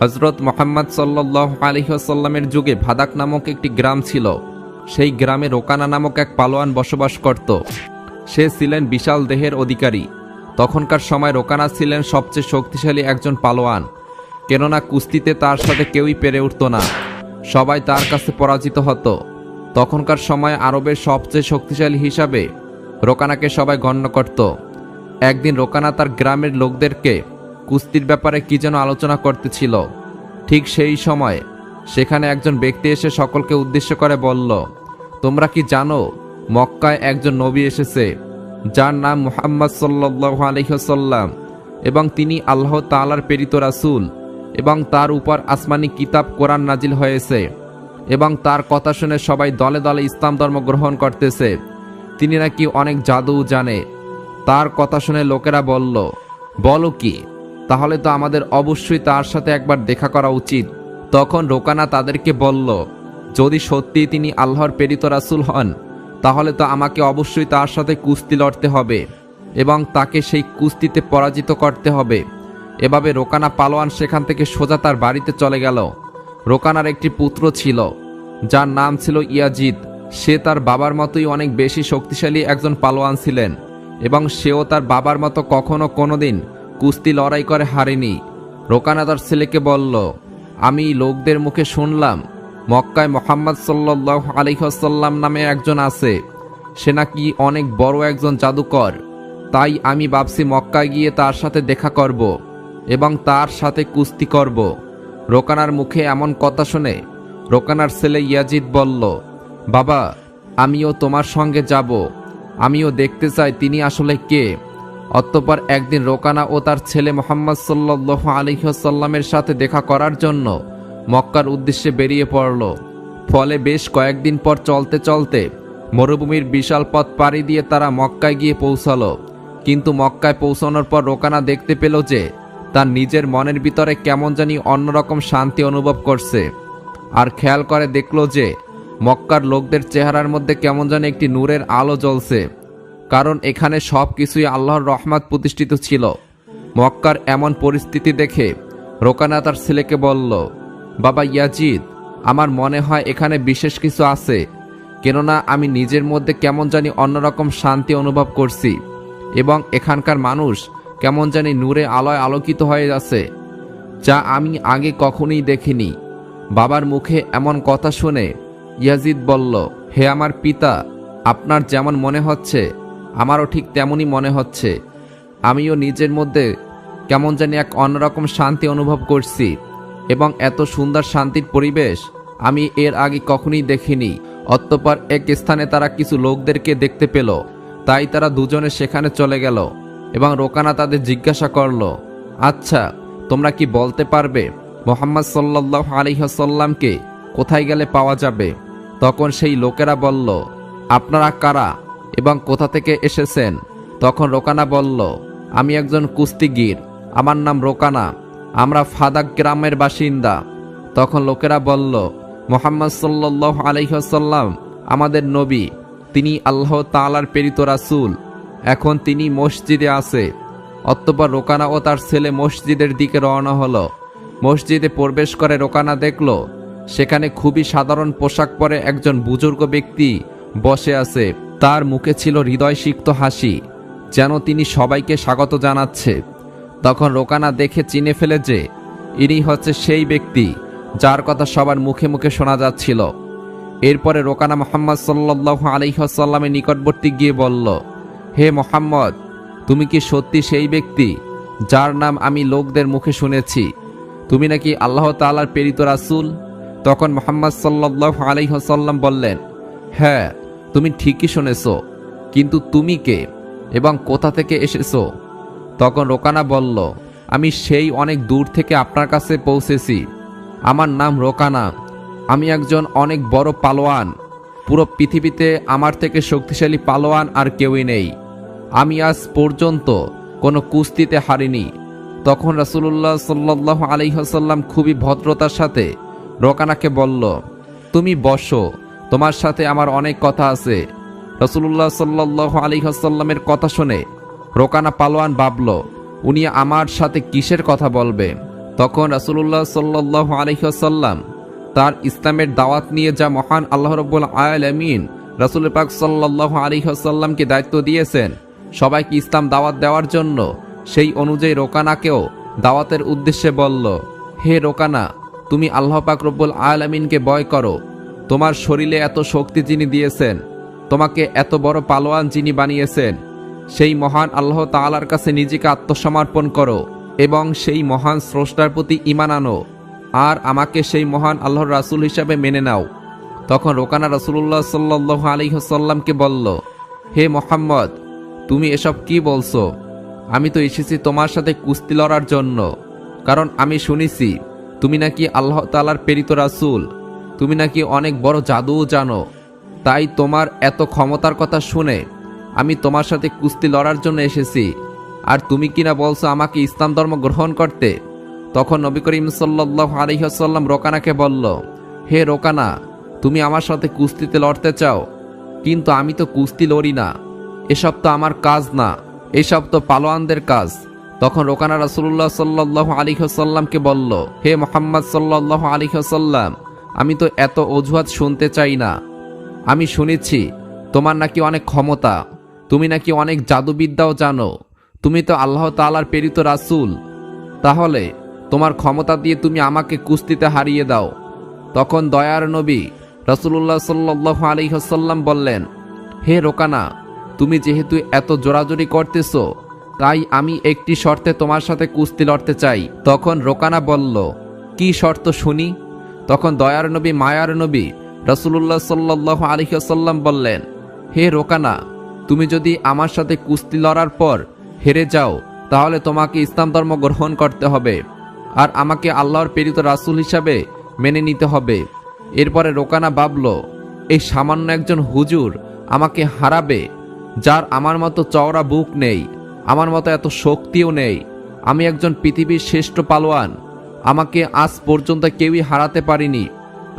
হজরত মোহাম্মদ সাল্লাহ আলহিহাসাল্লামের যুগে ভাদাক নামক একটি গ্রাম ছিল। সেই গ্রামে রোকানা নামক এক পালোয়ান বসবাস করত। সে ছিলেন বিশাল দেহের অধিকারী। তখনকার সময় রোকানা ছিলেন সবচেয়ে শক্তিশালী একজন পালোয়ান, কেননা কুস্তিতে তার সাথে কেউই পেরে উঠত না। সবাই তার কাছে পরাজিত হতো। তখনকার সময় আরবের সবচেয়ে শক্তিশালী হিসাবে রোকানাকে সবাই গণ্য করত। একদিন রোকানা তার গ্রামের লোকদেরকে কুস্তির ব্যাপারে কি যেন আলোচনা করতেছিল। ঠিক সেই সময় সেখানে একজন ব্যক্তি এসে সকলকে উদ্দেশ্য করে বলল, তোমরা কি জানো, মক্কায় একজন নবী এসেছে, যার নাম মুহাম্মদ সাল্লাহ আলহ্লাম এবং তিনি আল্লাহ তালার প্রেরিত রাসূল এবং তার উপর আসমানি কিতাব কোরআন নাজিল হয়েছে এবং তার কথা শুনে সবাই দলে দলে ইসলাম ধর্ম গ্রহণ করতেছে। তিনি নাকি অনেক জাদু জানে। তার কথা শুনে লোকেরা বলল, বলো কি তাহলে তো আমাদের অবশ্যই তার সাথে একবার দেখা করা উচিত। তখন রোকানা তাদেরকে বলল, যদি সত্যি তিনি আল্লাহর প্রেরিত রাসুল হন, তাহলে তো আমাকে অবশ্যই তার সাথে কুস্তি লড়তে হবে এবং তাকে সেই কুস্তিতে পরাজিত করতে হবে। এভাবে রোকানা পালোয়ান সেখান থেকে সোজা তার বাড়িতে চলে গেল। রোকানার একটি পুত্র ছিল, যার নাম ছিল ইয়াজিদ। সে তার বাবার মতোই অনেক বেশি শক্তিশালী একজন পালোয়ান ছিলেন এবং সেও তার বাবার মতো কখনো কোনোদিন কুস্তি লড়াই করে হারেনি। রোকানা তার ছেলেকে বলল, আমি লোকদের মুখে শুনলাম, মক্কায় মোহাম্মদ সাল্লাহ আলিহাসাল্লাম নামে একজন আছে। সে নাকি অনেক বড় একজন জাদুকর। তাই আমি ভাবছি মক্কায় গিয়ে তার সাথে দেখা করব এবং তার সাথে কুস্তি করব। রোকানার মুখে এমন কথা শুনে রোকানার ছেলে ইয়াজিদ বলল, বাবা, আমিও তোমার সঙ্গে যাব। আমিও দেখতে চাই তিনি আসলে কে। অতঃপর একদিন রোকানা ও তার ছেলে মোহাম্মদ সাল্লাহ আলিহাসাল্লামের সাথে দেখা করার জন্য মক্কার উদ্দেশ্যে বেরিয়ে পড়ল। ফলে বেশ কয়েকদিন পর চলতে চলতে মরুভূমির বিশাল পথ পাড়ি দিয়ে তারা মক্কায় গিয়ে পৌঁছালো। কিন্তু মক্কায় পৌঁছানোর পর রোকানা দেখতে পেল যে তার নিজের মনের ভিতরে কেমন জানি অন্যরকম শান্তি অনুভব করছে। আর খেয়াল করে দেখল যে মক্কার লোকদের চেহারার মধ্যে কেমন জানি একটি নূরের আলো জ্বলছে। কারণ এখানে সব কিছুই আল্লাহর রহমাত প্রতিষ্ঠিত ছিল। মক্কার এমন পরিস্থিতি দেখে রোকানা তার ছেলেকে বলল, বাবা ইয়াজিদ, আমার মনে হয় এখানে বিশেষ কিছু আছে, কেননা আমি নিজের মধ্যে কেমন জানি অন্যরকম শান্তি অনুভব করছি এবং এখানকার মানুষ কেমন জানি নূরে আলোয় আলোকিত হয়ে আছে, যা আমি আগে কখনোই দেখিনি। বাবার মুখে এমন কথা শুনে ইয়াজিদ বলল, হে আমার পিতা, আপনার যেমন মনে হচ্ছে আমারও ঠিক তেমনই মনে হচ্ছে। আমিও নিজের মধ্যে কেমন জানি এক অন্যরকম শান্তি অনুভব করছি এবং এত সুন্দর শান্তির পরিবেশ আমি এর আগে কখনোই দেখিনি। অতঃপর এক স্থানে তারা কিছু লোকদেরকে দেখতে পেল, তাই তারা দুজনে সেখানে চলে গেল এবং রোকানা তাদের জিজ্ঞাসা করল আচ্ছা তোমরা কি বলতে পারবে মোহাম্মদ সাল্লাহ আলিহাসাল্লামকে কোথায় গেলে পাওয়া যাবে? তখন সেই লোকেরা বলল, আপনারা কারা? এবং কোথা থেকে এসেছেন? তখন রোকানা বলল, আমি একজন কুস্তিগির। আমার নাম রোকানা। আমরা ফাদাক গ্রামের বাসিন্দা। তখন লোকেরা বলল, মোহাম্মদ সাল্লাহ আলহ্লাম আমাদের নবী। তিনি আল্লাহ তালার প্রেরিত রাসুল। এখন তিনি মসজিদে আছে। অতঃপর রোকানা ও তার ছেলে মসজিদের দিকে রওনা হলো। মসজিদে প্রবেশ করে রোকানা দেখল, সেখানে খুবই সাধারণ পোশাক পরে একজন বুজুর্গ ব্যক্তি বসে আছে। তার মুখে ছিল হৃদয়সিক্ত হাসি, যেন তিনি সবাইকে স্বাগত জানাচ্ছে। তখন রোকানা দেখে চিনে ফেলে যে, ইনি হচ্ছে সেই ব্যক্তি যার কথা সবার মুখে মুখে শোনা যাচ্ছিল। এরপরে রোকানা মোহাম্মদ সাল্লাহ আলহিহাসাল্লামের নিকটবর্তী গিয়ে বলল, হে মোহাম্মদ, তুমি কি সত্যি সেই ব্যক্তি যার নাম আমি লোকদের মুখে শুনেছি? তুমি নাকি আল্লাহ তালার প্রেরিত রাসুল? তখন মোহাম্মদ সাল্লাহ আলহিহাসাল্লাম বললেন হ্যাঁ তুমি ঠিকই শুনেছ, কিন্তু তুমি কে এবং কোথা থেকে এসেছ? তখন রোকানা বলল, আমি সেই অনেক দূর থেকে আপনার কাছে পৌঁছেছি। আমার নাম রোকানা। আমি একজন অনেক বড় পালোয়ান। পুরো পৃথিবীতে আমার থেকে শক্তিশালী পালোয়ান আর কেউই নেই। আমি আজ পর্যন্ত কোনো কুস্তিতে হারিনি। তখন রাসুল্লাহ সাল্লাহ আলহিহাসাল্লাম খুবই ভদ্রতার সাথে রোকানাকে বলল, তুমি বসো। তোমার সাথে আমার অনেক কথা আছে। রসুল্লাহ সাল্লাহ আলহিহাসাল্লামের কথা শুনে রোকানা পালোয়ান ভাবল, উনি আমার সাথে কিসের কথা বলবে? তখন রাসুল্লাহ সাল্লাহ আলহিহাসাল্লাম তার ইসলামের দাওয়াত নিয়ে যা মহান আল্লাহ রব্বুল আয়ালামিন রাসুল পাক সাল্লাহ আলহিহাসাল্লামকে দায়িত্ব দিয়েছেন, সবাইকে ইসলাম দাওয়াত দেওয়ার জন্য। সেই অনুযায়ী রোকানাকেও দাওয়াতের উদ্দেশ্যে বলল, হে রোকানা, তুমি আল্লাহ পাক রব্বুল আয়ালামিনকে বয় করো। তোমার শরীরে এত শক্তি যিনি দিয়েছেন, তোমাকে এত বড় পালোয়ান যিনি বানিয়েছেন, সেই মহান আল্লাহ তালার কাছে নিজেকে আত্মসমর্পণ করো এবং সেই মহান স্রষ্টার প্রতি ইমান আনো। আর আমাকে সেই মহান আল্লাহর রাসূল হিসাবে মেনে নাও। তখন রোকানা রাসূলুল্লাহ সাল্লাহ আলিহাসাল্লামকে বলল, হে মোহাম্মদ, তুমি এসব কি বলছো? আমি তো এসেছি তোমার সাথে কুস্তি লড়ার জন্য। কারণ আমি শুনেছি, তুমি নাকি আল্লাহ তালার প্রেরিত রাসূল। তুমি নাকি অনেক বড় জাদুও জানো। তাই তোমার এত ক্ষমতার কথা শুনে আমি তোমার সাথে কুস্তি লড়ার জন্য এসেছি। আর তুমি কিনা বলছো আমাকে ইসলাম ধর্ম গ্রহণ করতে? তখন নবী করিম সাল্লাহ আলহিহাসাল্লাম রোকানাকে বলল, হে রোকানা, তুমি আমার সাথে কুস্তিতে লড়তে চাও, কিন্তু আমি তো কুস্তি লড়ি না। এসব তো আমার কাজ না, এসব তো পালোয়ানদের কাজ। তখন রোকানা রাসুল্লাহ সাল্লাহ আলিহাসাল্লামকে বলল, হে মোহাম্মদ সাল্লাহ আলিহাসাল্লাম আমি তো এত অজুহাত শুনতে চাই না। আমি শুনেছি, তোমার নাকি অনেক ক্ষমতা, তুমি নাকি অনেক জাদুবিদ্যাও জানো, তুমি তো আল্লাহ তালার প্রেরিত রাসূল। তাহলে, তোমার ক্ষমতা দিয়ে তুমি আমাকে কুস্তিতে হারিয়ে দাও। তখন দয়ার নবী রাসূলুল্লাহ সাল্লাহ আলিহাসাল্লাম বললেন, হে রোকানা, তুমি যেহেতু এত জোরাজোরি করতেছ, তাই আমি একটি শর্তে তোমার সাথে কুস্তি লড়তে চাই। তখন রোকানা বলল, কি শর্ত শুনি? তখন দয়ার নবী, মায়ার নবী রাসূলুল্লাহ সাল্লাহ আলিহাসাল্লাম বললেন, হে রোকানা, তুমি যদি আমার সাথে কুস্তি লড়ার পর হেরে যাও, তাহলে তোমাকে ইসলাম ধর্ম গ্রহণ করতে হবে আর আমাকে আল্লাহর প্রেরিত রাসূল হিসাবে মেনে নিতে হবে। এরপরে রোকানা ভাবল, এই সামান্য একজন হুজুর আমাকে হারাবে, যার আমার মতো চওড়া বুক নেই, আমার মতো এত শক্তিও নেই। আমি একজন পৃথিবীর শ্রেষ্ঠ পালোয়ান আমাকে আজ পর্যন্ত কেউই হারাতে পারিনি।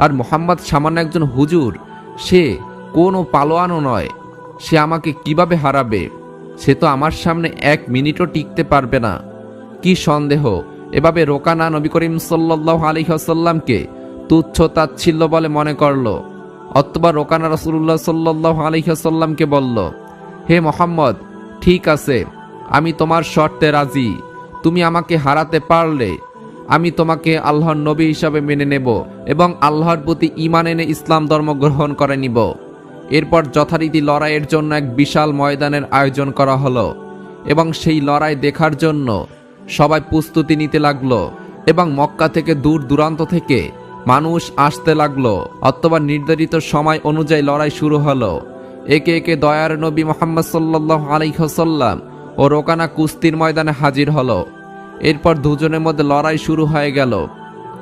আর মোহাম্মদ সামান্য একজন হুজুর, সে কোনো পালোয়ানও নয়। সে আমাকে কীভাবে হারাবে? সে তো আমার সামনে এক মিনিটও টিকতে পারবে না। কি সন্দেহ, এভাবে রোকানা নবী করিম সাল্লাহ আলিহাসাল্লামকে তুচ্ছ তাচ্ছিল্য বলে মনে করল, অথবা রোকানা রসুল্লাহ সাল্লাহ আলিহাসাল্লামকে বলল, হে মোহাম্মদ, ঠিক আছে, আমি তোমার শর্তে রাজি। তুমি আমাকে হারাতে পারলে আমি তোমাকে আল্লাহর নবী হিসাবে মেনে নেব এবং আল্লাহর প্রতি ইমান এনে ইসলাম ধর্ম গ্রহণ করে নিব। এরপর যথারীতি লড়াইয়ের জন্য এক বিশাল ময়দানের আয়োজন করা হলো এবং সেই লড়াই দেখার জন্য সবাই প্রস্তুতি নিতে লাগল এবং মক্কা থেকে দূর দূরান্ত থেকে মানুষ আসতে লাগল অথবা নির্ধারিত সময় অনুযায়ী লড়াই শুরু হলো। একে একে দয়ার নবী মোহাম্মদ সাল্লাহ আলাইহসাল্লাম ও রোকানা কুস্তির ময়দানে হাজির হলো। এরপর দুজনের মধ্যে লড়াই শুরু হয়ে গেল।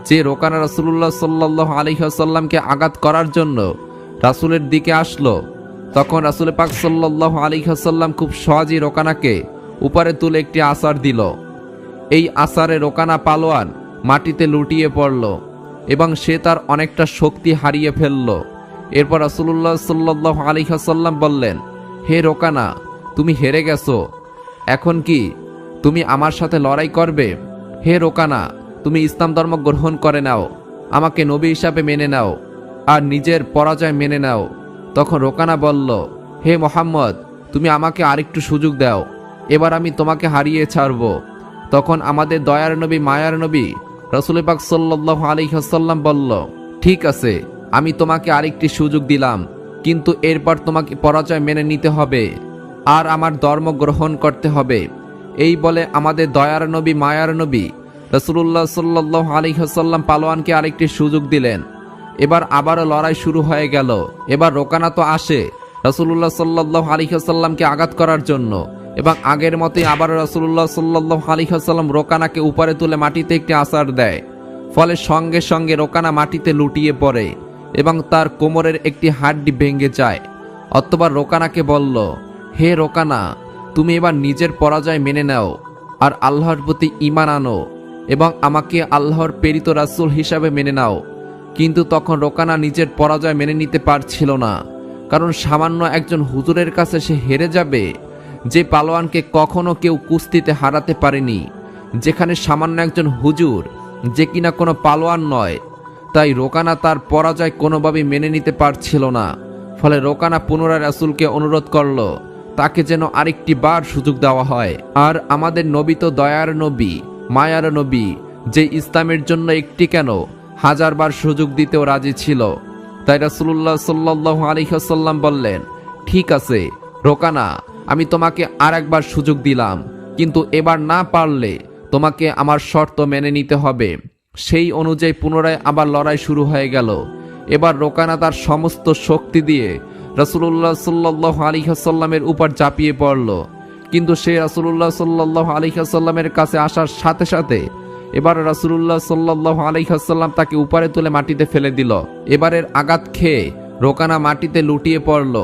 যে রোকানা রাসুল্লাহ সাল্লাহ আলিহাসাল্লামকে আঘাত করার জন্য রাসুলের দিকে আসলো, তখন রাসুল পাক সাল্লাহ আলিহাসাল্লাম খুব সহজেই রোকানাকে উপরে তুলে একটি আসার দিল। এই আসারে রোকানা পালোয়ান মাটিতে লুটিয়ে পড়ল এবং সে তার অনেকটা শক্তি হারিয়ে ফেলল। এরপর রাসুল্লাহ সাল্লাহ আলিহাসাল্লাম বললেন, হে রোকানা, তুমি হেরে গেছো। এখন কি তুমি আমার সাথে লড়াই করবে? হে রোকানা, তুমি ইসলাম ধর্ম গ্রহণ করে নাও, আমাকে নবী হিসাবে মেনে নাও, আর নিজের পরাজয় মেনে নাও। তখন রোকানা বলল, হে মোহাম্মদ, তুমি আমাকে আরেকটু সুযোগ দাও, এবার আমি তোমাকে হারিয়ে ছাড়ব। তখন আমাদের দয়ার নবী, মায়ার নবী, রসুল পাক সাল্লাহ আলিহাসাল্লাম বলল, ঠিক আছে, আমি তোমাকে আরেকটি সুযোগ দিলাম, কিন্তু এরপর তোমাকে পরাজয় মেনে নিতে হবে, আর আমার ধর্ম গ্রহণ করতে হবে। এই বলে আমাদের দয়ার নবী, মায়ার নবী রসুল্লাহ সাল্লাহ আলিহাসাল্লাম পালোয়ানকে আরেকটি সুযোগ দিলেন। এবার আবারও লড়াই শুরু হয়ে গেল। এবার রোকানা তো আসে রসুল্লাহ সাল্লাহ আলিহাসাল্লামকে আঘাত করার জন্য। এবং আগের মতোই আবার রসুল্লাহ সাল্লাহ আলিহাসাল্লাম রোকানাকে উপরে তুলে মাটিতে একটি আসার দেয়। ফলে সঙ্গে সঙ্গে রোকানা মাটিতে লুটিয়ে পড়ে এবং তার কোমরের একটি হাড্ডি ভেঙে যায়। অথবা রোকানাকে বলল, হে রোকানা তুমি এবার নিজের পরাজয় মেনে নাও, আর আল্লাহর প্রতি ইমান আনো এবং আমাকে আল্লাহর প্রেরিত রাসূল হিসাবে মেনে নাও। কিন্তু তখন রোকানা নিজের পরাজয় মেনে নিতে পারছিল না, কারণ সামান্য একজন হুজুরের কাছে সে হেরে যাবে, যে পালোয়ানকে কখনো কেউ কুস্তিতে হারাতে পারেনি, যেখানে সামান্য একজন হুজুর যে কিনা কোনো পালোয়ান নয়। তাই রোকানা তার পরাজয় কোনোভাবেই মেনে নিতে পারছিল না, ফলে রোকানা পুনরায় রাসূলকে অনুরোধ করল তাকে যেন আরেকটি বার সুযোগ দেওয়া হয়। আর আমাদের নবী তো দয়ার নবী, মায়ার নবী, যে ইসলামের জন্য একটি কেন? হাজারবার সুযোগ দিতেও রাজি ছিল। তাই রাসূলুল্লাহ সাল্লাল্লাহু আলাইহি ওয়াসাল্লাম বললেন, ঠিক আছে, রোকানা, আমি তোমাকে আর একবার সুযোগ দিলাম, কিন্তু এবার না পারলে তোমাকে আমার শর্ত মেনে নিতে হবে। সেই অনুযায়ী পুনরায় আবার লড়াই শুরু হয়ে গেল। এবার রোকানা তার সমস্ত শক্তি দিয়ে রাসূলুল্লাহ সাল্লাল্লাহু আলাইহি ওয়াসাল্লামের উপর ঝাঁপিয়ে পড়ল। কিন্তু সে রাসূলুল্লাহ সাল্লাল্লাহু আলাইহি ওয়াসাল্লামের কাছে আসার সাথে সাথে এবার রাসূলুল্লাহ সাল্লাল্লাহু আলাইহি ওয়াসাল্লাম তাকে উপরে তুলে মাটিতে ফেলে দিল। এবারের আঘাত খেয়ে রোকানা মাটিতে লুটিয়ে পড়ল।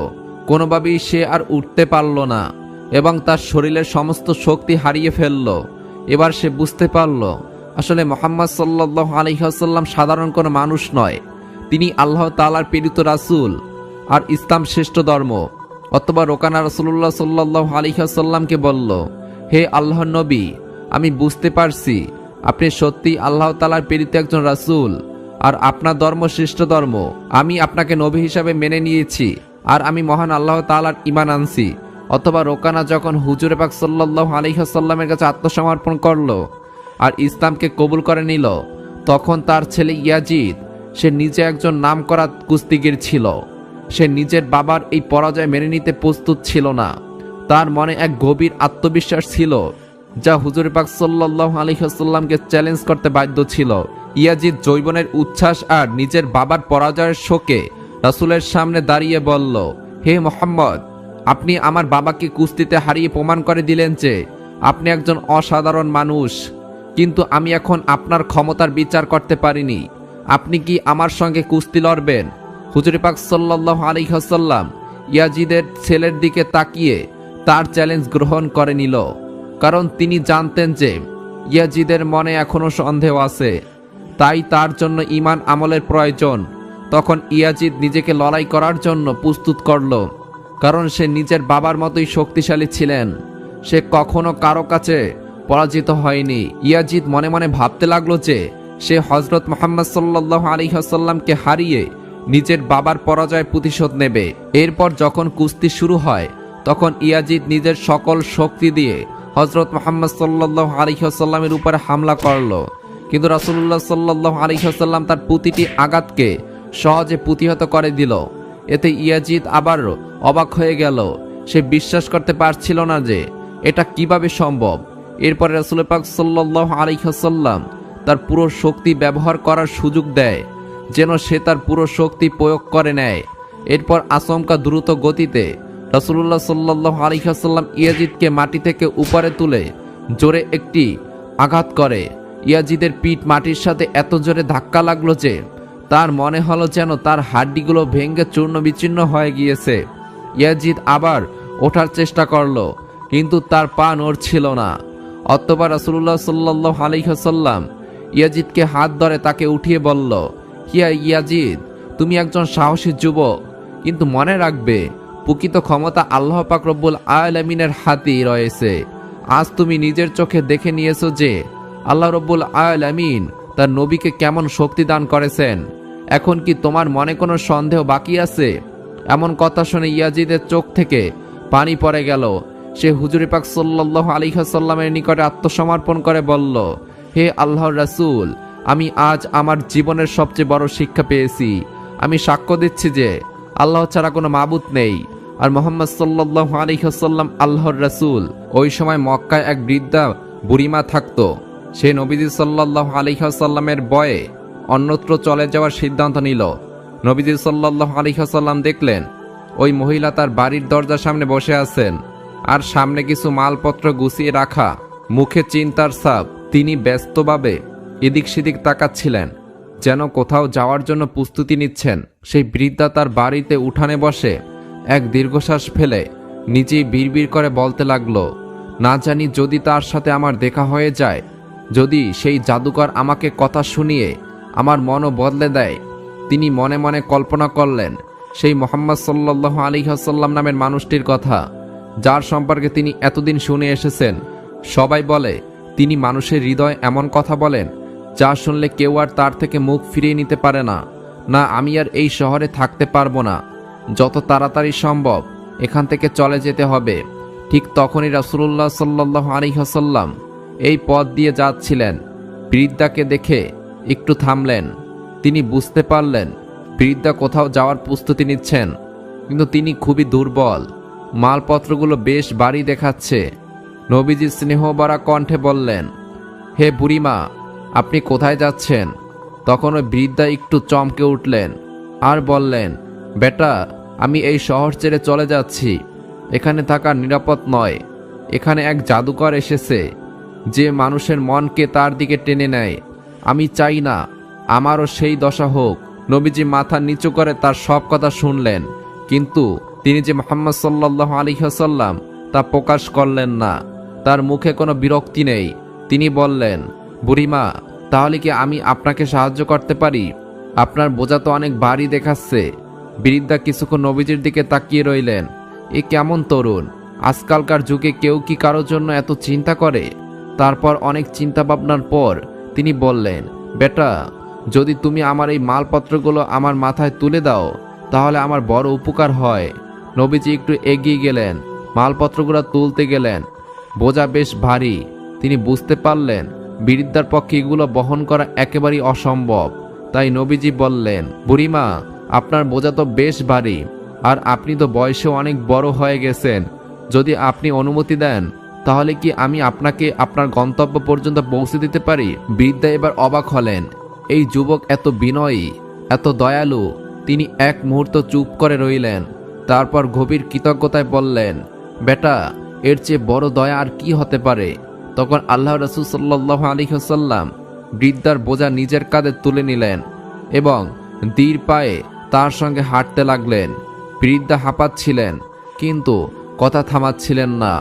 কোনোভাবেই সে আর উঠতে পারল না এবং তার শরীরের সমস্ত শক্তি হারিয়ে ফেলল। এবার সে বুঝতে পারল, আসলে মোহাম্মদ সাল্লাহ আলহিহাসাল্লাম সাধারণ কোনো মানুষ নয়। তিনি আল্লাহ তালার প্রেরিত রাসূল। আর ইসলাম শ্রেষ্ঠ ধর্ম। অথবা রোকানা রসুল্লাহ সাল্লাহ আলহিহাসাল্লামকে বলল, হে আল্লাহ নবী, আমি বুঝতে পারছি আপনি সত্যি আল্লাহ তালার প্রেরিত একজন রাসূল আর আপনার ধর্ম শ্রেষ্ঠ ধর্ম। আমি আপনাকে নবী হিসাবে মেনে নিয়েছি আর আমি মহান আল্লাহ তালার ইমান আনছি। অথবা রোকানা যখন হুজুরে পাক সাল্লাহ আলহিহাসাল্লামের কাছে আত্মসমর্পণ করল আর ইসলামকে কবুল করে নিল, তখন তার ছেলে ইয়াজিদ, সে নিজে একজন নামকরা কুস্তিগির ছিল। সে নিজের বাবার এই পরাজয় মেনে নিতে প্রস্তুত ছিল না। তার মনে এক গভীর আত্মবিশ্বাস ছিল, যা হুজুর পাক সাল্লাহ আলহিহাসাল্লামকে চ্যালেঞ্জ করতে বাধ্য ছিল। ইয়াজিদ জৈবনের উচ্ছ্বাস আর নিজের বাবার পরাজয়ের শোকে রাসূলের সামনে দাঁড়িয়ে বলল, হে মোহাম্মদ, আপনি আমার বাবাকে কুস্তিতে হারিয়ে প্রমাণ করে দিলেন যে আপনি একজন অসাধারণ মানুষ, কিন্তু আমি এখন আপনার ক্ষমতার বিচার করতে পারিনি। আপনি কি আমার সঙ্গে কুস্তি লড়বেন? হুজুরি পাক সাল্লাহ আলিহাসাল্লাম ইয়াজিদের ছেলের দিকে তাকিয়ে তার চ্যালেঞ্জ গ্রহণ করে নিল। কারণ তিনি জানতেন যে ইয়াজিদের মনে এখনও সন্দেহ আছে। তাই তার জন্য ইমান আমলের প্রয়োজন। তখন ইয়াজিদ নিজেকে লড়াই করার জন্য প্রস্তুত করল। কারণ সে নিজের বাবার মতোই শক্তিশালী ছিলেন। সে কখনো কারও কাছে পরাজিত হয়নি। ইয়াজিদ মনে মনে ভাবতে লাগল যে সে হজরত মোহাম্মদ সাল্লাহ আলিহাসাল্লামকে হারিয়ে নিজের বাবার পরাজয় প্রতিশোধ নেবে। এরপর যখন কুস্তি শুরু হয়, তখন ইয়াজিদ নিজের সকল শক্তি দিয়ে হজরত মোহাম্মদ সাল্লাহ আলিহাসাল্লামের উপরে হামলা করল। কিন্তু রাসুল্লাহ সাল্লাহ আলিহাসাল্লাম তার প্রতিটি আঘাতকে সহজে প্রতিহত করে দিল। এতে ইয়াজিদ আবার অবাক হয়ে গেল। সে বিশ্বাস করতে পারছিল না যে এটা কীভাবে সম্ভব। এরপরে রাসুল পাক সাল্লাহ আলিহাসাল্লাম তার পুরো শক্তি ব্যবহার করার সুযোগ দেয়। যেন সে তার পুরো শক্তি প্রয়োগ করে নেয়। এরপর আচমকা দ্রুত গতিতে রাসুল্লাহ সাল্লাহ আলিহাসাল্লাম ইয়াজিদকে মাটি থেকে উপরে তুলে জোরে একটি আঘাত করে। ইয়াজিদের পিঠ মাটির সাথে এত জোরে ধাক্কা লাগল যে তার মনে হলো যেন তার হাড্ডিগুলো ভেঙে চূর্ণ বিচ্ছিন্ন হয়ে গিয়েছে। ইয়াজিদ আবার ওঠার চেষ্টা করল, কিন্তু তার পা নড়ছিল না। অতবার রাসুল্লাহ সাল্লাহ আলিহাসাল্লাম ইয়াজিদকে হাত ধরে তাকে উঠিয়ে বলল হিয়া ইয়াজিদ, তুমি একজন সাহসী যুবক, কিন্তু মনে রাখবে, প্রকৃত ক্ষমতা আল্লাহ পাক রব্বুল আলমিনের হাতেই রয়েছে। আজ তুমি নিজের চোখে দেখে নিয়েছো যে, আল্লাহ রব্বুল আলমিন তার নবীকে কেমন শক্তি দান করেছেন। এখন কি তোমার মনে কোনো সন্দেহ বাকি আছে? এমন কথা শুনে ইয়াজিদের চোখ থেকে পানি পড়ে গেল। সে হুজুরি পাক সাল্লাহ আলিহাসাল্লামের নিকটে আত্মসমর্পণ করে বলল, হে আল্লাহর রাসূল আমি আজ আমার জীবনের সবচেয়ে বড় শিক্ষা পেয়েছি। আমি সাক্ষ্য দিচ্ছি যে আল্লাহ ছাড়া কোনো মাবুত নেই। আর মোহাম্মদ সাল্লাহ আলিহাসাল্লাম আল্লাহর রাসূল। ওই সময় মক্কায় এক বৃদ্ধা বুড়িমা থাকতো। সে নবীজি সাল্লাহ আলিহাসাল্লামের বয়ে অন্যত্র চলে যাওয়ার সিদ্ধান্ত নিল। নবীজি সাল্লাহ আলিহাসাল্লাম দেখলেন, ওই মহিলা তার বাড়ির দরজার সামনে বসে আছেন। আর সামনে কিছু মালপত্র গুছিয়ে রাখা, মুখে চিন্তার সাপ তিনি ব্যস্তভাবে এদিক সেদিক তাকাচ্ছিলেন, যেন কোথাও যাওয়ার জন্য প্রস্তুতি নিচ্ছেন। সেই বৃদ্ধা তার বাড়িতে উঠানে বসে এক দীর্ঘশ্বাস ফেলে নিজেই বিড়বিড় করে বলতে লাগল, না জানি যদি তার সাথে আমার দেখা হয়ে যায়, যদি সেই জাদুকর আমাকে কথা শুনিয়ে আমার মনও বদলে দেয়। তিনি মনে মনে কল্পনা করলেন, সেই মোহাম্মদ সাল্লাহ আলী হাসাল্লাম নামের মানুষটির কথা, যার সম্পর্কে তিনি এতদিন শুনে এসেছেন। সবাই বলে, তিনি মানুষের হৃদয় এমন কথা বলেন যা শুনলে কেউ আর তার থেকে মুখ ফিরিয়ে নিতে পারে না। না, আমি আর এই শহরে থাকতে পারব না। যত তাড়াতাড়ি সম্ভব এখান থেকে চলে যেতে হবে। ঠিক তখনই রাসুল্লাহ সাল্লাহ আলিহাসাল্লাম এই পথ দিয়ে যাচ্ছিলেন। বৃদ্ধাকে দেখে একটু থামলেন। তিনি বুঝতে পারলেন, বৃদ্ধা কোথাও যাওয়ার প্রস্তুতি নিচ্ছেন, কিন্তু তিনি খুবই দুর্বল। মালপত্রগুলো বেশ বাড়ি দেখাচ্ছে। নবীজি স্নেহবারা কণ্ঠে বললেন, হে বুড়িমা আপনি কোথায় যাচ্ছেন? তখন ওই বৃদ্ধা একটু চমকে উঠলেন আর বললেন, বেটা, আমি এই শহর ছেড়ে চলে যাচ্ছি। এখানে থাকা নিরাপদ নয়। এখানে এক জাদুকর এসেছে। যে মানুষের মনকে তার দিকে টেনে নেয়। আমি চাই না, আমারও সেই দশা হোক। নবীজি মাথা নিচু করে তার সব কথা শুনলেন, কিন্তু তিনি যে মোহাম্মদ সাল্লাহ আলিহাসাল্লাম তা প্রকাশ করলেন না। তার মুখে কোনো বিরক্তি নেই। তিনি বললেন বুড়িমা, তাহলে কি আমি আপনাকে সাহায্য করতে পারি? আপনার বোঝা তো অনেক ভারী দেখাচ্ছে। বৃদ্ধা কিছুক্ষণ নবীজির দিকে তাকিয়ে রইলেন। এ কেমন তরুণ? আজকালকার যুগে কেউ কি কারোর জন্য এত চিন্তা করে? তারপর অনেক চিন্তা ভাবনার পর তিনি বললেন, বেটা, যদি তুমি আমার এই মালপত্রগুলো আমার মাথায় তুলে দাও, তাহলে আমার বড় উপকার হয়। নবীজি একটু এগিয়ে গেলেন, মালপত্রগুলো তুলতে গেলেন। বোঝা বেশ ভারী। তিনি বুঝতে পারলেন বৃদ্ধার পক্ষে এগুলো বহন করা একেবারেই অসম্ভব। তাই নবীজি বললেন, বুড়িমা, আপনার বোঝা তো বেশ ভারী, আর আপনি তো বয়সে অনেক বড় হয়ে গেছেন। যদি আপনি অনুমতি দেন, তাহলে কি আমি আপনাকে আপনার গন্তব্য পর্যন্ত পৌঁছে দিতে পারি? বৃদ্ধা এবার অবাক হলেন, এই যুবক এত বিনয়ী, এত দয়ালু, তিনি এক মুহূর্ত চুপ করে রইলেন, তারপর গভীর কৃতজ্ঞতায় বললেন, বেটা, এর চেয়ে বড় দয়া আর কি হতে পারে? তখন আল্লাহ রসুল সাল্লাহ আলিহাসাল্লাম বৃদ্ধার বোঝা নিজের কাঁধে তুলে নিলেন এবং দীর পায়ে তার সঙ্গে হাঁটতে লাগলেন। বৃদ্ধা হাঁপাচ্ছিলেন, কিন্তু কথা থামাচ্ছিলেন না।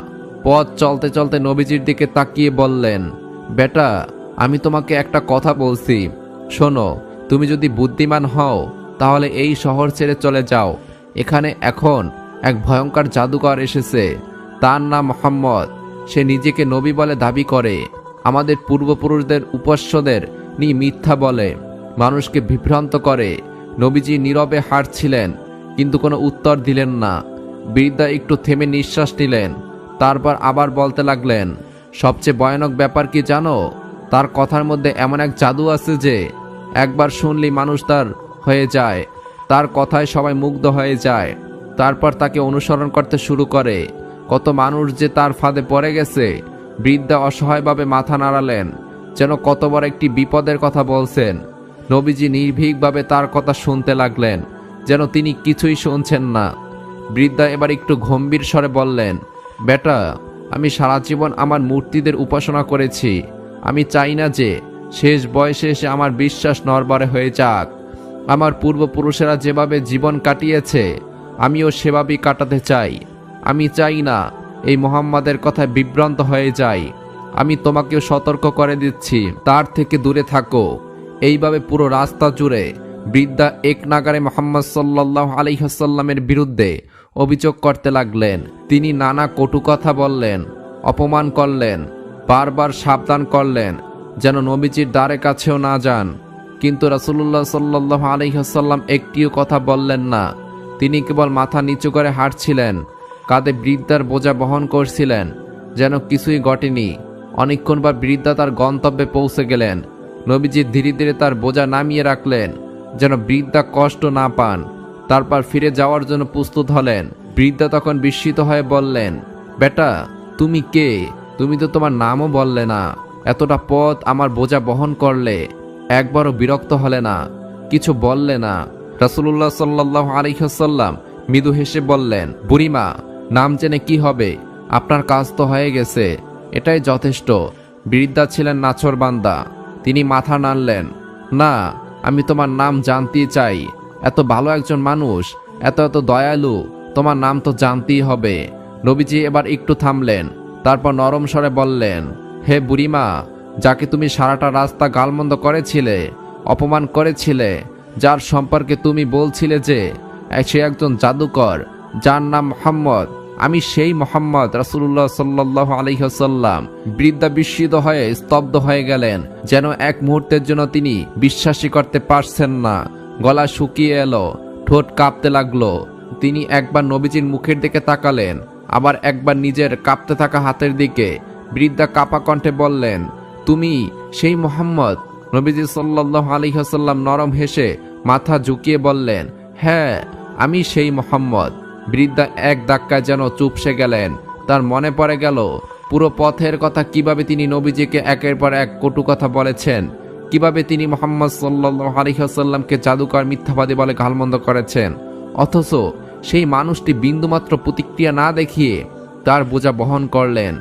পথ চলতে চলতে নবীজির দিকে তাকিয়ে বললেন, বেটা, আমি তোমাকে একটা কথা বলছি। শোনো, তুমি যদি বুদ্ধিমান হও, তাহলে এই শহর ছেড়ে চলে যাও। এখানে এখন এক ভয়ঙ্কর জাদুকর এসেছে। তার নাম মোহাম্মদ সে নিজেকে নবী বলে দাবি করে। আমাদের পূর্বপুরুষদের উপাস্যদের নিয়ে মিথ্যা বলে। মানুষকে বিভ্রান্ত করে। নবীজি নীরবে হাঁটছিলেন, কিন্তু কোনো উত্তর দিলেন না। বৃদ্ধা একটু থেমে নিঃশ্বাস নিলেন, তারপর আবার বলতে লাগলেন, সবচেয়ে ভয়ানক ব্যাপার কি জানো? তার কথার মধ্যে এমন এক জাদু আছে যে, একবার শুনলি মানুষ তার হয়ে যায়। তার কথায় সবাই মুগ্ধ হয়ে যায়। তারপর তাকে অনুসরণ করতে শুরু করে। কত মানুষ যে তার ফাঁদে পড়ে গেছে, বৃদ্ধা অসহায়ভাবে মাথা নাড়ালেন, যেন কত বড় একটি বিপদের কথা বলছেন। নবীজি নির্ভীকভাবে তার কথা শুনতে লাগলেন, যেন তিনি কিছুই শুনছেন না। বৃদ্ধা এবার একটু গম্ভীর স্বরে বললেন, বেটা, আমি সারা জীবন আমার মূর্তিদের উপাসনা করেছি। আমি চাই না যে শেষ বয়সে এসে আমার বিশ্বাস নরবরে হয়ে যাক। আমার পূর্বপুরুষেরা যেভাবে জীবন কাটিয়েছে, আমিও সেভাবেই কাটাতে চাই। আমি চাই না এই মোহাম্মদের কথায় বিভ্রান্ত হয়ে যাই। আমি তোমাকেও সতর্ক করে দিচ্ছি, তার থেকে দূরে থাকো। এইভাবে পুরো রাস্তা জুড়ে বৃদ্ধা এক নাগারে মোহাম্মদ সাল্লাহ আলিহাসাল্লামের বিরুদ্ধে অভিযোগ করতে লাগলেন। তিনি নানা কটু কথা বললেন, অপমান করলেন, বারবার সাবধান করলেন, যেন নবীজির দ্বারে কাছেও না যান। কিন্তু রাসুল্লাহ সাল্লাহ আলিহাসাল্লাম একটিও কথা বললেন না। তিনি কেবল মাথা নিচু করে হাঁটছিলেন কাঁধে বৃদ্ধার বোঝা বহন করছিলেন, যেন কিছুই ঘটেনি। অনেকক্ষণ বা বৃদ্ধা তার গন্তব্যে পৌঁছে গেলেন। নবীজি ধীরে ধীরে তার বোঝা নামিয়ে রাখলেন, যেন বৃদ্ধা কষ্ট না পান। তারপর ফিরে যাওয়ার জন্য প্রস্তুত হলেন। বৃদ্ধা তখন বিস্মিত হয়ে বললেন, বেটা, তুমি কে? তুমি তো তোমার নামও বললে না। এতটা পথ আমার বোঝা বহন করলে, একবারও বিরক্ত হলে না, কিছু বললে না। রাসুল্লাহ সাল্লাহ আলিহাসাল্লাম মৃদু হেসে বললেন, বুড়িমা নাম জেনে কি হবে? আপনার কাজ তো হয়ে গেছে। এটাই যথেষ্ট। বৃদ্ধা ছিলেন নাছর বান্দা। তিনি মাথা নাড়লেন, না, আমি তোমার নাম জানতেই চাই। এত ভালো একজন মানুষ, এত এত দয়ালু, তোমার নাম তো জানতেই হবে। নবীজি এবার একটু থামলেন, তারপর নরম স্বরে বললেন, হে বুড়িমা, যাকে তুমি সারাটা রাস্তা গালমন্দ করেছিলে, অপমান করেছিলে, যার সম্পর্কে তুমি বলছিলে যে, সে একজন জাদুকর, যার নাম মোহাম্মদ আমি সেই মোহাম্মদ রাসুল্লাহ সাল্লাহ আলহ্লাম বৃদ্ধা বিস্মিত হয়ে স্তব্ধ হয়ে গেলেন, যেন এক মুহূর্তের জন্য তিনি বিশ্বাসই করতে পারছেন না। গলা শুকিয়ে এলো, ঠোঁট কাঁপতে লাগল। তিনি একবার নবীজির মুখের দিকে তাকালেন, আবার একবার নিজের কাঁপতে থাকা হাতের দিকে বৃদ্ধা কাপা কণ্ঠে বললেন, তুমি সেই মোহাম্মদ? নবীজি সাল্লাহ আলহিহাসাল্লাম নরম হেসে মাথা ঝুঁকিয়ে বললেন হ্যাঁ আমি সেই মোহাম্মদ। বৃদ্ধা এক ধাক্কায় যেন চুপসে গেলেন। তার মনে পড়ে গেল, পুরো পথের কথা কীভাবে তিনি নবীজিকে একের পর এক কটু কথা বলেছেন, কীভাবে তিনি মোহাম্মদ সাল্লাহ আলহিহাসাল্লামকে জাদুকর মিথ্যাবাদী বলে ঘালমন্দ করেছেন। অথচ সেই মানুষটি বিন্দুমাত্র প্রতিক্রিয়া না দেখিয়ে তার বোঝা বহন করলেন,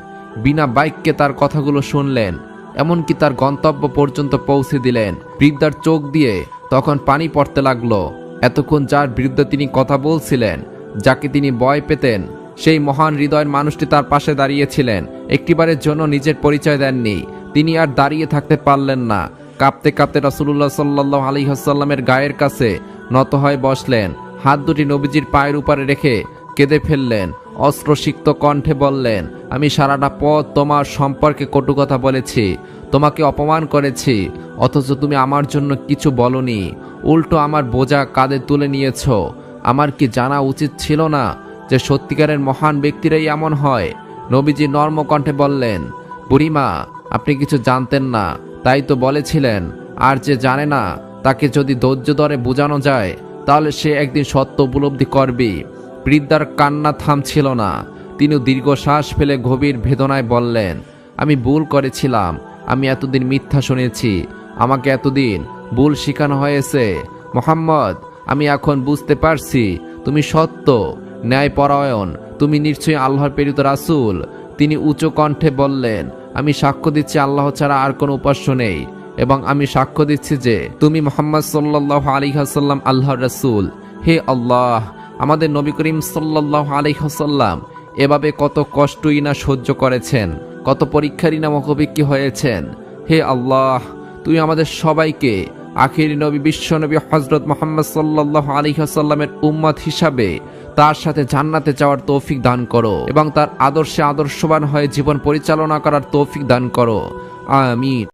বিনা বাইককে তার কথাগুলো শুনলেন, এমনকি তার গন্তব্য পর্যন্ত পৌঁছে দিলেন। বৃদ্ধার চোখ দিয়ে তখন পানি পড়তে লাগল, এতক্ষণ যার বিরুদ্ধে তিনি কথা বলছিলেন যাকে তিনি ভয় পেতেন। সেই মহান হৃদয়ের মানুষটি তার পাশে দাঁড়িয়েছিলেন। একটিবারের জন্য নিজের পরিচয় দেননি। তিনি আর দাঁড়িয়ে থাকতে পারলেন না। কাঁপতে কাঁপতে রাসুল্লাহ সাল্লাহ আলহিহাসাল্লামের গায়ের কাছে নত হয়ে বসলেন। হাত দুটি নবীজির পায়ের উপরে রেখে কেঁদে ফেললেন। অস্ত্রসিক্ত কণ্ঠে বললেন, আমি সারাটা পথ তোমার সম্পর্কে কটু কথা বলেছি। তোমাকে অপমান করেছি। অথচ তুমি আমার জন্য কিছু বলনি। উল্টো আমার বোঝা কাঁধে তুলে নিয়েছ। আমার কি জানা উচিত ছিল না যে সত্যিকারের মহান ব্যক্তিরাই এমন হয়? নবীজি নর্মকণ্ঠে বললেন, বুড়িমা, আপনি কিছু জানতেন না, তাই তো বলেছিলেন। আর যে জানে না, তাকে যদি ধৈর্য ধরে বোঝানো যায়, তাহলে সে একদিন সত্য উপলব্ধি করবে বৃদ্ধার কান্না থামছিল না। তিনি দীর্ঘশ্বাস ফেলে গভীর বেদনায় বললেন, আমি ভুল করেছিলাম, আমি এতদিন মিথ্যা শুনেছি। আমাকে এতদিন ভুল শিখানো হয়েছে। মোহাম্মদ আমি এখন বুঝতে পারছি, তুমি সত্য, ন্যায়পরায়ণ, তুমি নিশ্চয়ই আল্লাহর প্রেরিত রাসুল। তিনি উঁচু কণ্ঠে বললেন, আমি সাক্ষ্য দিচ্ছি আল্লাহ ছাড়া আর কোনো উপাস্য নেই, এবং আমি সাক্ষ্য দিচ্ছি যে তুমি মোহাম্মদ সাল্লাহ আলী হাসাল্লাম আল্লাহর রাসূল। হে আল্লাহ, আমাদের নবী করিম সাল্লাহ আলী হাসাল্লাম এভাবে কত কষ্টই না সহ্য করেছেন, কত পরীক্ষারই না মুখোপেক্ষী হয়েছেন। হে আল্লাহ তুমি আমাদের সবাইকে আখির নবী, বিশ্ব নবী হজরত মোহাম্মদ সাল্লাহ আলী হাসাল্লামের উম্মত হিসাবে তার সাথে জান্নাতে যাওয়ার তৌফিক দান করো এবং তার আদর্শে আদর্শবান হয়ে জীবন পরিচালনা করার তৌফিক দান করো। আমিন।